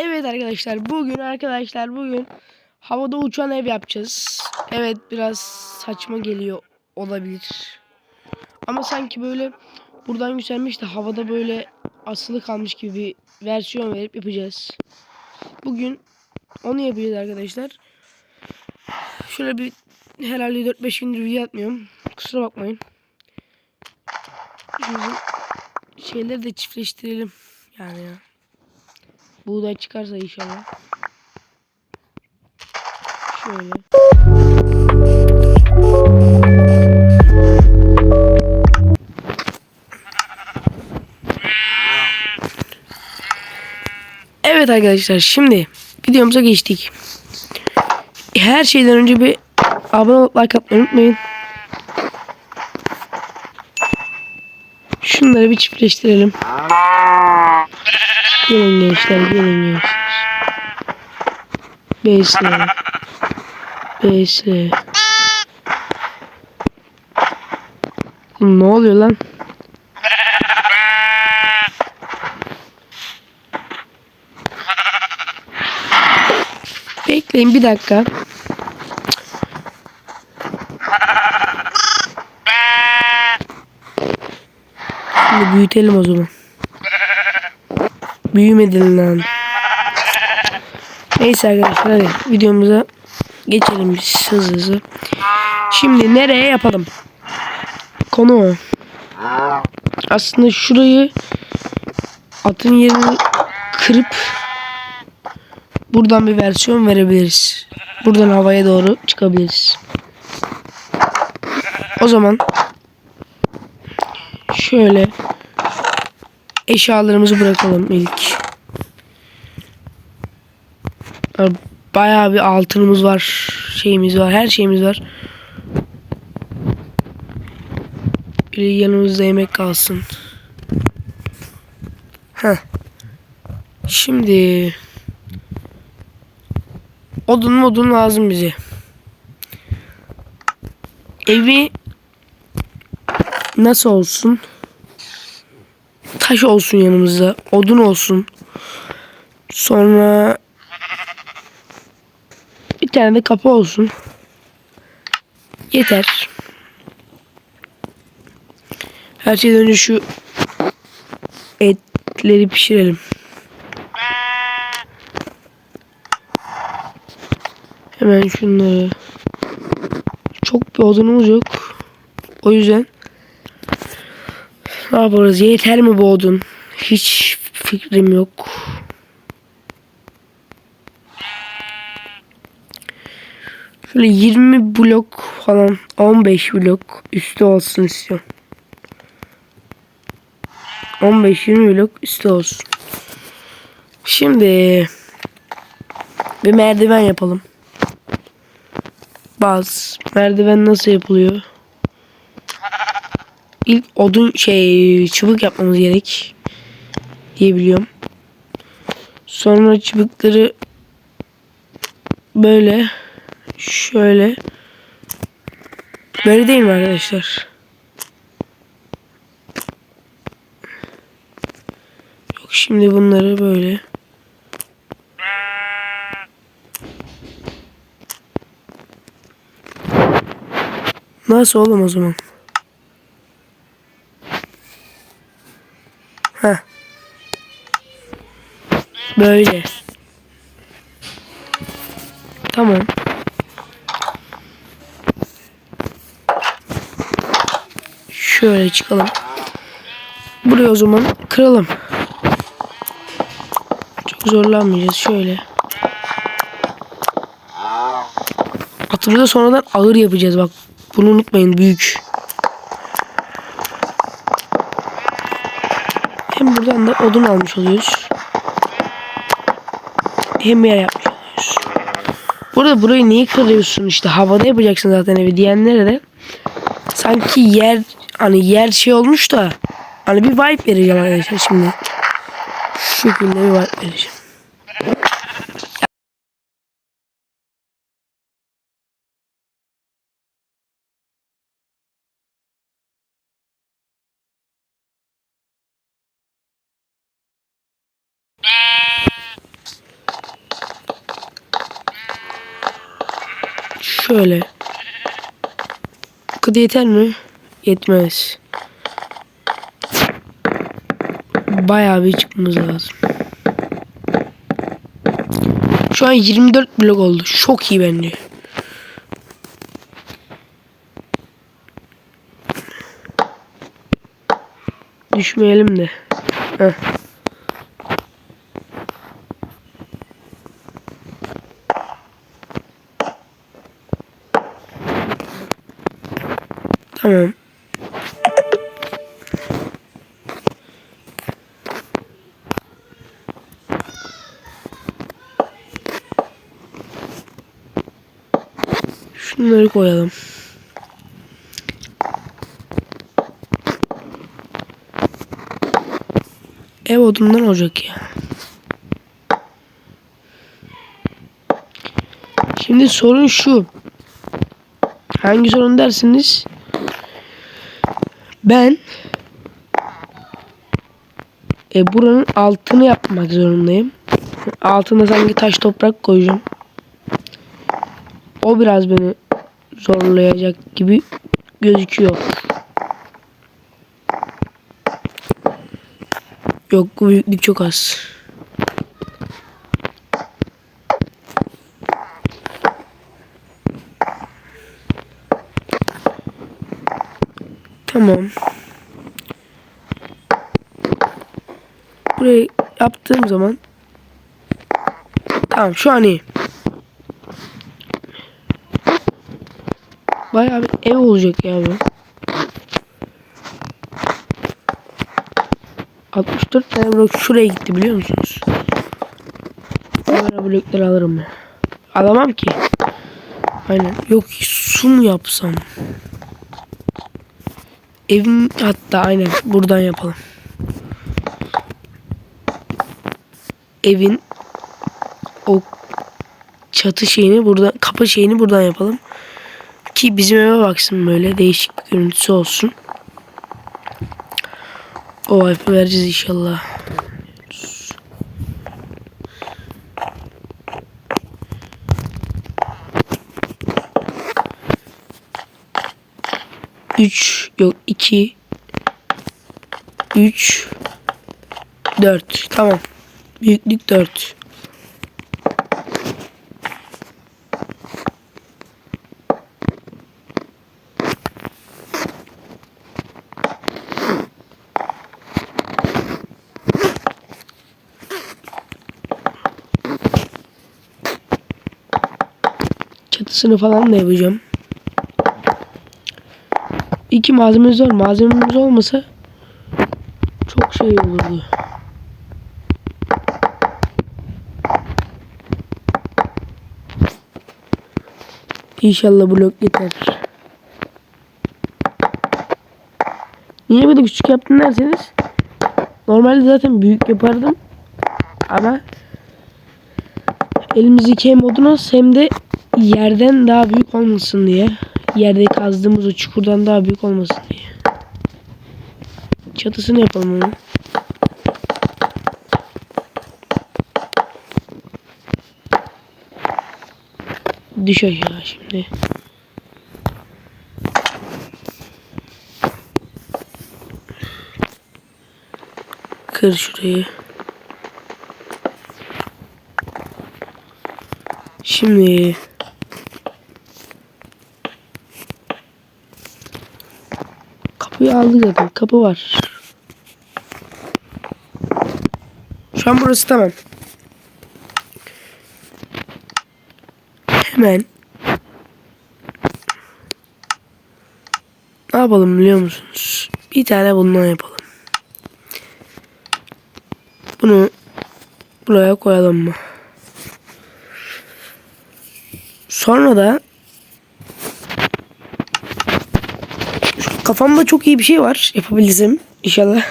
Evet arkadaşlar bugün arkadaşlar bugün havada uçan ev yapacağız. Evet biraz saçma geliyor olabilir. Ama sanki böyle buradan yükselmiş de havada böyle asılı kalmış gibi bir versiyon verip yapacağız. Bugün onu yapacağız arkadaşlar. Şöyle bir herhalde 4-5 gündür video atmıyorum. Kusura bakmayın. Şimdi şeyleri de çiftleştirelim. Yani ya. Buğday çıkarsa inşallah. Şöyle. Evet arkadaşlar şimdi videomuza geçtik. Her şeyden önce bir abone olup like atmayı unutmayın. Şunları bir çiftleştirelim. Gelin gençler gelin gençler. BS. Oğlum Ne oluyor lan? Bekleyin bir dakika. Şimdi büyütelim o zaman. Büyümedin lan. Neyse arkadaşlar hadi videomuza geçelim biz hızlı hızlı. Şimdi nereye yapalım? Konu o. Aslında şurayı atın yerini kırıp buradan bir versiyon verebiliriz. Buradan havaya doğru çıkabiliriz. O zaman şöyle eşyalarımızı bırakalım ilk. Bayağı bir altınımız var. Şeyimiz var. Her şeyimiz var. Bir yanımızda yemek kalsın. Heh. Şimdi odun modun lazım bize. Evi nasıl olsun? Taş olsun yanımızda. Odun olsun. Sonra bir tane de kapı olsun. Yeter. Her şeyden önce şu etleri pişirelim. Hemen şunları. Çok bir odunumuz yok. O yüzden ne yaparız? Yeter mi bu odun? Hiç fikrim yok. Şöyle 20 blok falan 15 blok üstü olsun istiyorum. 15-20 blok üstü olsun. Şimdi bir merdiven yapalım. Baz. Merdiven nasıl yapılıyor? İlk odun şey çubuk yapmamız gerek diye biliyorum. Sonra çubukları böyle şöyle böyle değil mi arkadaşlar? Yok şimdi bunları böyle Nasıl oğlum o zaman? Heh. Böyle. Tamam. Şöyle çıkalım. Buraya o zaman kıralım. Çok zorlanmayacağız. Şöyle. Atımızı sonradan ağır yapacağız bak. Bunu unutmayın büyük. Hem buradan da odun almış oluyoruz. Hem yer yapmış oluyoruz. Burada burayı niye kırıyorsun işte havada yapacaksın zaten evi diyenlere de sanki yer hani yer şey olmuş da hani bir vibe vereceğim arkadaşlar şimdi. Şu şekilde bir vibe vereceğim. Şöyle. Bu yeter mi? Yetmez. Bayağı bir çıkmamız lazım. Şu an 24 blok oldu. Çok iyi bence. Düşmeyelim de. Heh. Tamam. Şunları koyalım. Ev odundan olacak ya. Şimdi sorun şu. Hangi sorun dersiniz? Ben e, buranın altını yapmak zorundayım. Altına sanki taş toprak koyacağım. O biraz beni zorlayacak gibi gözüküyor. Yok bu büyüklük çok az. Tamam. Burayı yaptığım zaman Tamam şu an iyi. Bayağı bir ev olacak ya bu. 64 tane blok şuraya gitti biliyor musunuz? Böyle blokları alırım ben. Alamam ki. Aynen. Yok su mu yapsam? Evim hatta aynen buradan yapalım. Evin o çatı şeyini buradan kapı şeyini buradan yapalım. Ki bizim eve baksın böyle değişik bir görüntüsü olsun. O wifi vereceğiz inşallah. Üç yok iki. Üç dört. Tamam. Büyüklük dört. Çatısını falan da yapacağım. İki malzememiz var. Malzememiz olmasa çok şey olurdu. İnşallah blok yeter. Niye böyle küçük yaptın derseniz normalde zaten büyük yapardım ama elimizdeki hem odunuz hem de yerden daha büyük olmasın diye yerde kazdığımız o çukurdan daha büyük olmasın diye çatısını yapalım onu. Düş aşağı şimdi. Kır şurayı. Şimdi aldık zaten. Kapı var. Şu an burası tamam. Hemen ne yapalım biliyor musunuz? Bir tane bundan yapalım. Bunu buraya koyalım mı? Sonra da şu kafamda çok iyi bir şey var. Yapabilirsem inşallah.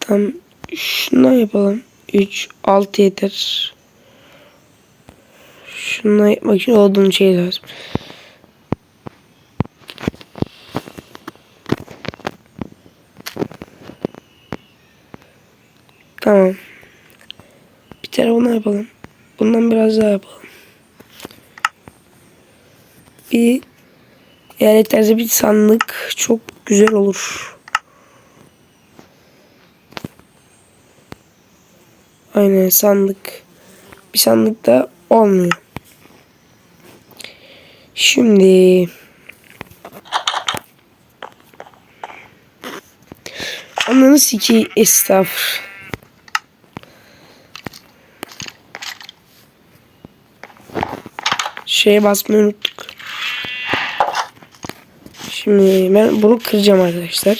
Tam şundan yapalım. 3 6 yeter. Şundan yapmak için olduğun şey lazım. Tamam. Bir tane yapalım. Bundan biraz daha yapalım. bir eyalet tarzı bir sandık çok güzel olur. Aynen sandık. Bir sandık da olmuyor. Şimdi Ananı siki estağfur. Şeye basmayı unuttuk. Şimdi ben bunu kıracağım arkadaşlar.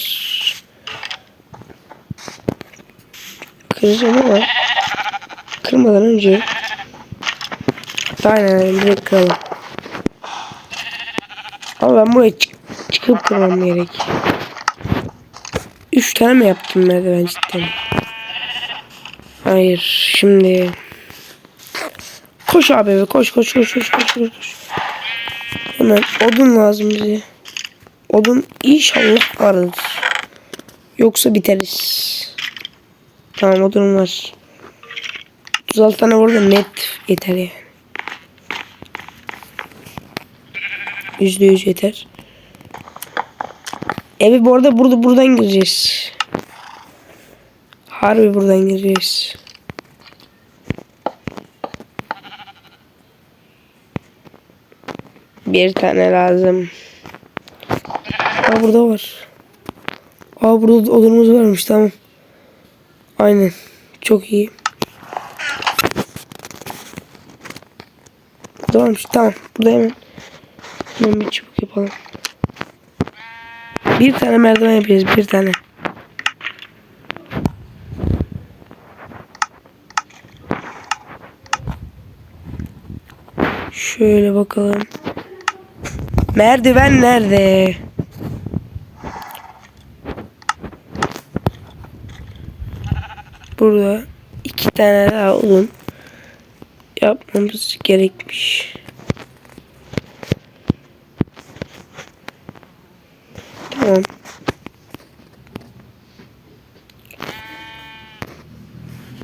Kıracağım ama kırmadan önce aynen direkt kıralım. Ama ben buraya çık çıkıp kırmam gerek. Üç tane mi yaptım merdiven cidden? Hayır şimdi Koş abi koş koş koş koş koş. koş. Hemen odun lazım bize. Odun inşallah vardır. Yoksa biteriz. Tamam odunum var. 36 tane burada net yeter yani. Yüzde yüz yeter. Evi bu arada burada buradan gireceğiz. Harbi buradan gireceğiz. Bir tane lazım. Aa burada var. Aa burada odunumuz varmış tamam. Aynen. Çok iyi. Varmış tamam. Burada hemen. Hemen bir çubuk yapalım. Bir tane merdiven yapacağız. Bir tane. Şöyle bakalım. Merdiven nerede? Burada iki tane daha odun yapmamız gerekmiş. Tamam.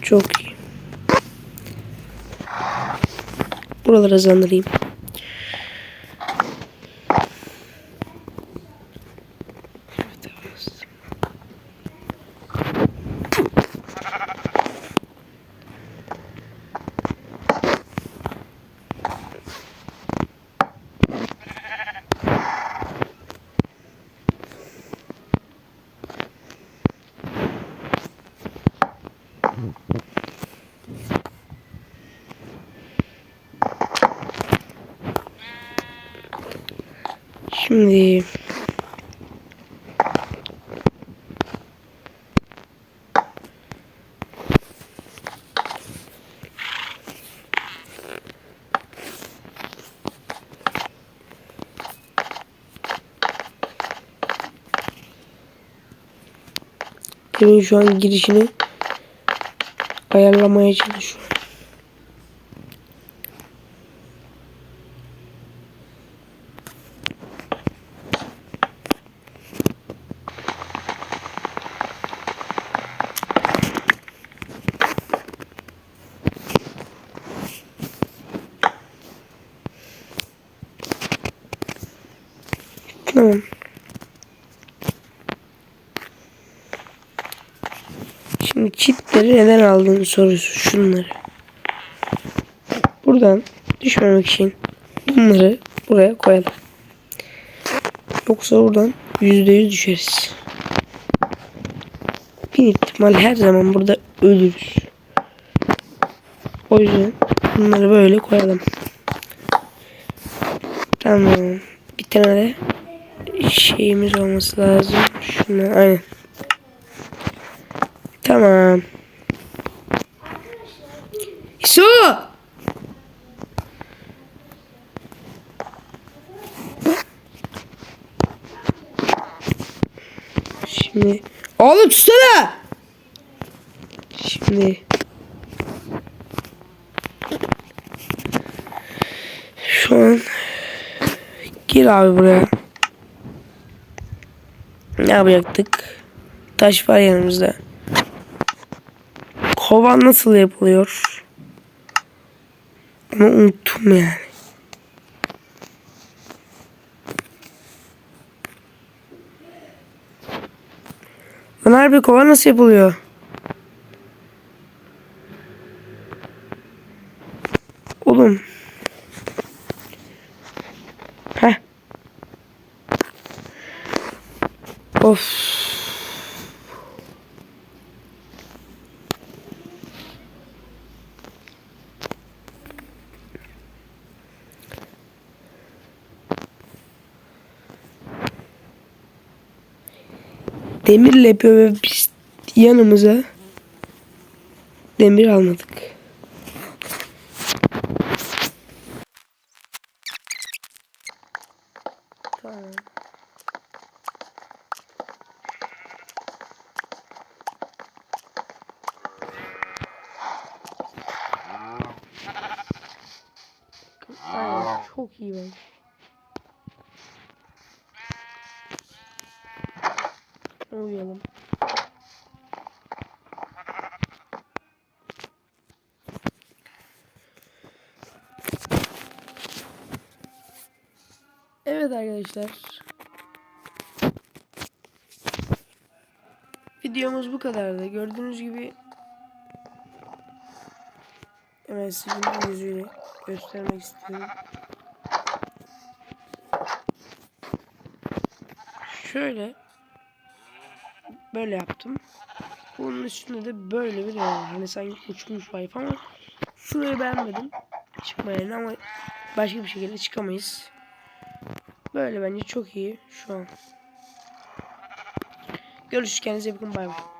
Çok iyi. Buraları hızlandırayım. Şimdi Evin şu an girişini ayarlamaya çalışıyorum. Tamam. Şimdi çitleri neden aldığını sorusu şunları. Buradan düşmemek için bunları buraya koyalım. Yoksa buradan yüzde yüz düşeriz. Bir ihtimal her zaman burada ölürüz. O yüzden bunları böyle koyalım. Tamam. Bir tane de şeyimiz olması lazım. Şuna aynen. Tamam. Su! Şimdi oğlum tutsana. Şimdi şu an gir abi buraya yapacaktık? Taş var yanımızda. Kovan nasıl yapılıyor? Ama unuttum yani. Lan harbi kova nasıl yapılıyor? Oğlum. Of. Demirle ve biz yanımıza demir almadık. Tamam. Aynen çok iyi bence. Uyuyalım. Evet arkadaşlar. Videomuz bu kadardı. Gördüğünüz gibi hemen sizin yüzüyle göstermek istiyorum. Şöyle böyle yaptım. Bunun üstünde de böyle bir var. Hani sanki uçmuş vibe ama şurayı beğenmedim. Çıkma ama başka bir şekilde çıkamayız. Böyle bence çok iyi şu an. Görüşürüz kendinize bakın bay bay.